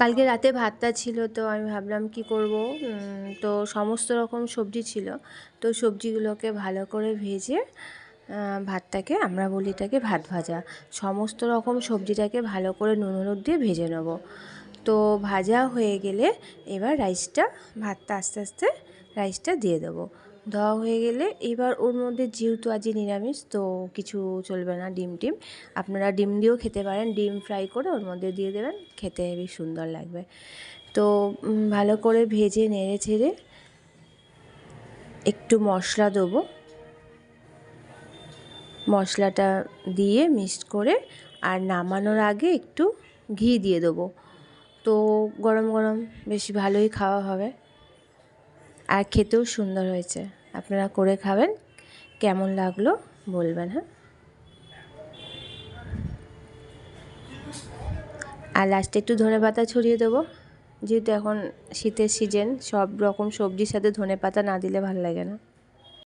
কালকে রাতে ভাতটা ছিল, তো আমি ভাবলাম কি করব? তো সমস্ত রকম সবজি ছিল। তো সবজিগুলোকে ভালো করে ভেজে ভাতটাকে, আমরা বলি এটাকে ভাত ভাজা। সমস্ত রকম সবজিটাকে ভালো করে নুন, হলুদ দিয়ে ভেজে নেব। তো ভাজা হয়ে গেলে এবার রাইসটা, ভাতটা আস্তে আস্তে রাইসটা দিয়ে দেবো। দেওয়া হয়ে গেলে এবার ওর মধ্যে যেহেতু আজই নিরামিষ, তো কিছু চলবে না ডিম টিম। আপনারা ডিম দিয়েও খেতে পারেন, ডিম ফ্রাই করে ওর মধ্যে দিয়ে দেবেন, খেতে হেবি সুন্দর লাগবে। তো ভালো করে ভেজে, নেড়ে ছেড়ে একটু মশলা দেবো। মশলাটা দিয়ে মিক্সড করে আর নামানোর আগে একটু ঘি দিয়ে দেবো। তো, গরম গরম, বেশি ভালোই খাওয়া হবে। আর খেতেও সুন্দর হয়েছে। আপনারা করে খাবেন। কেমন লাগল বলবেন হ্যাঁ? আর লাস্টে একটু ধনে পাতা ছড়িয়ে দেবো। যেহেতু এখন শীতের সিজন সব রকম সবজির সাথে ধনে পাতা না দিলে ভালো লাগে না।